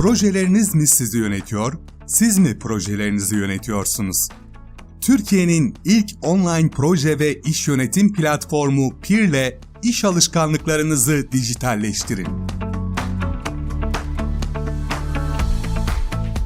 Projeleriniz mi sizi yönetiyor, siz mi projelerinizi yönetiyorsunuz? Türkiye'nin ilk online proje ve iş yönetim platformu Peer'le iş alışkanlıklarınızı dijitalleştirin.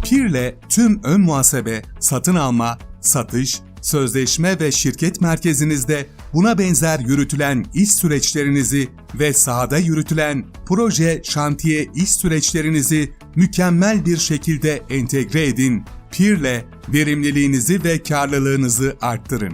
Peer'le tüm ön muhasebe, satın alma, satış, sözleşme ve şirket merkezinizde buna benzer yürütülen iş süreçlerinizi ve sahada yürütülen proje, şantiye iş süreçlerinizi mükemmel bir şekilde entegre edin. Peer'le verimliliğinizi ve karlılığınızı arttırın.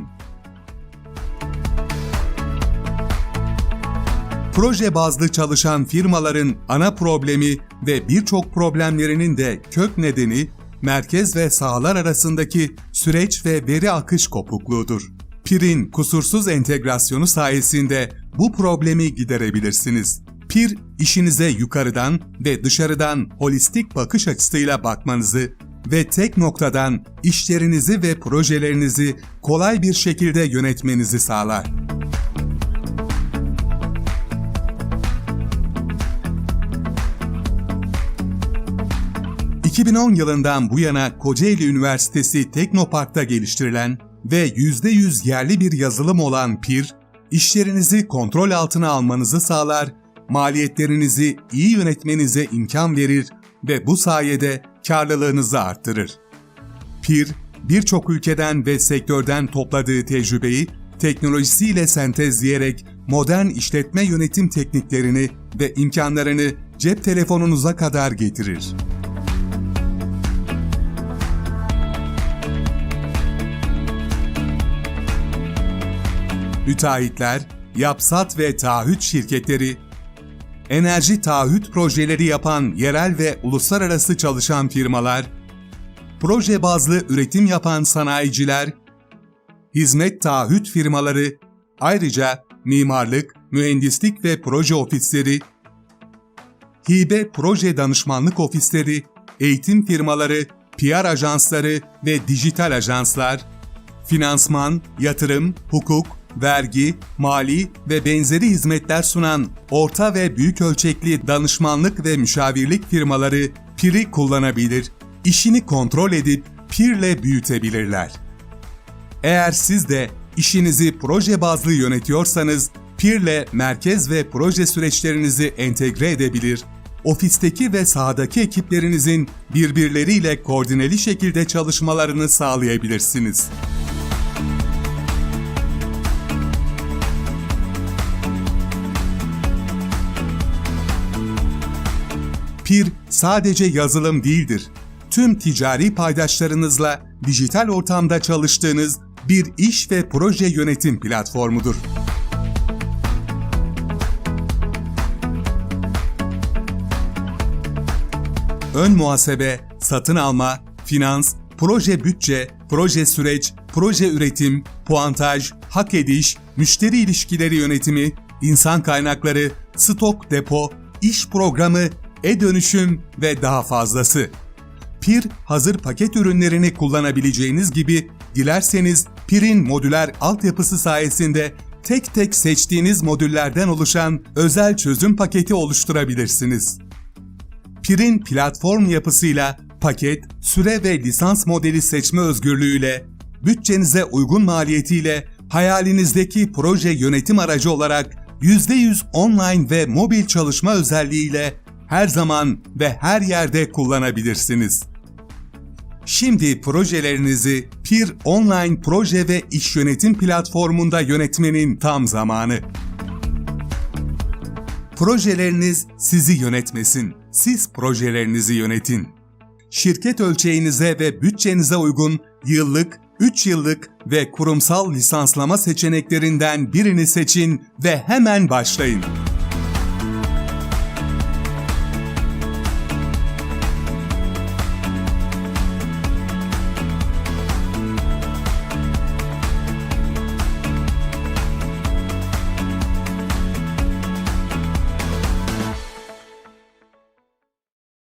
Proje bazlı çalışan firmaların ana problemi ve birçok problemlerinin de kök nedeni merkez ve sahalar arasındaki süreç ve veri akış kopukluğudur. PIR'in kusursuz entegrasyonu sayesinde bu problemi giderebilirsiniz. PIR, işinize yukarıdan ve dışarıdan holistik bakış açısıyla bakmanızı ve tek noktadan işlerinizi ve projelerinizi kolay bir şekilde yönetmenizi sağlar. ...2010 yılından bu yana Kocaeli Üniversitesi Teknopark'ta geliştirilen ve %100 yerli bir yazılım olan PIR, işlerinizi kontrol altına almanızı sağlar, maliyetlerinizi iyi yönetmenize imkan verir ve bu sayede karlılığınızı arttırır. PIR, birçok ülkeden ve sektörden topladığı tecrübeyi teknolojisiyle sentezleyerek modern işletme yönetim tekniklerini ve imkanlarını cep telefonunuza kadar getirir. Müteahhitler, yapsat ve taahhüt şirketleri, enerji taahhüt projeleri yapan yerel ve uluslararası çalışan firmalar, proje bazlı üretim yapan sanayiciler, hizmet taahhüt firmaları, ayrıca mimarlık, mühendislik ve proje ofisleri, hibe proje danışmanlık ofisleri, eğitim firmaları, PR ajansları ve dijital ajanslar, finansman, yatırım, hukuk, vergi, mali ve benzeri hizmetler sunan orta ve büyük ölçekli danışmanlık ve müşavirlik firmaları PIR'i kullanabilir, işini kontrol edip PIR'le büyütebilirler. Eğer siz de işinizi proje bazlı yönetiyorsanız PIR'le merkez ve proje süreçlerinizi entegre edebilir, ofisteki ve sahadaki ekiplerinizin birbirleriyle koordineli şekilde çalışmalarını sağlayabilirsiniz. PIR sadece yazılım değildir. Tüm ticari paydaşlarınızla dijital ortamda çalıştığınız bir iş ve proje yönetim platformudur. Ön muhasebe, satın alma, finans, proje bütçe, proje süreç, proje üretim, puantaj, hak ediş, müşteri ilişkileri yönetimi, insan kaynakları, stok depo, iş programı, e-dönüşüm ve daha fazlası. PIR hazır paket ürünlerini kullanabileceğiniz gibi dilerseniz PIR'in modüler altyapısı sayesinde tek tek seçtiğiniz modüllerden oluşan özel çözüm paketi oluşturabilirsiniz. PIR'in platform yapısıyla paket, süre ve lisans modeli seçme özgürlüğüyle, bütçenize uygun maliyetiyle hayalinizdeki proje yönetim aracı olarak %100 online ve mobil çalışma özelliğiyle her zaman ve her yerde kullanabilirsiniz. Şimdi projelerinizi PIR Online Proje ve İş Yönetim platformunda yönetmenin tam zamanı. Projeleriniz sizi yönetmesin, siz projelerinizi yönetin. Şirket ölçeğinize ve bütçenize uygun yıllık, 3 yıllık ve kurumsal lisanslama seçeneklerinden birini seçin ve hemen başlayın.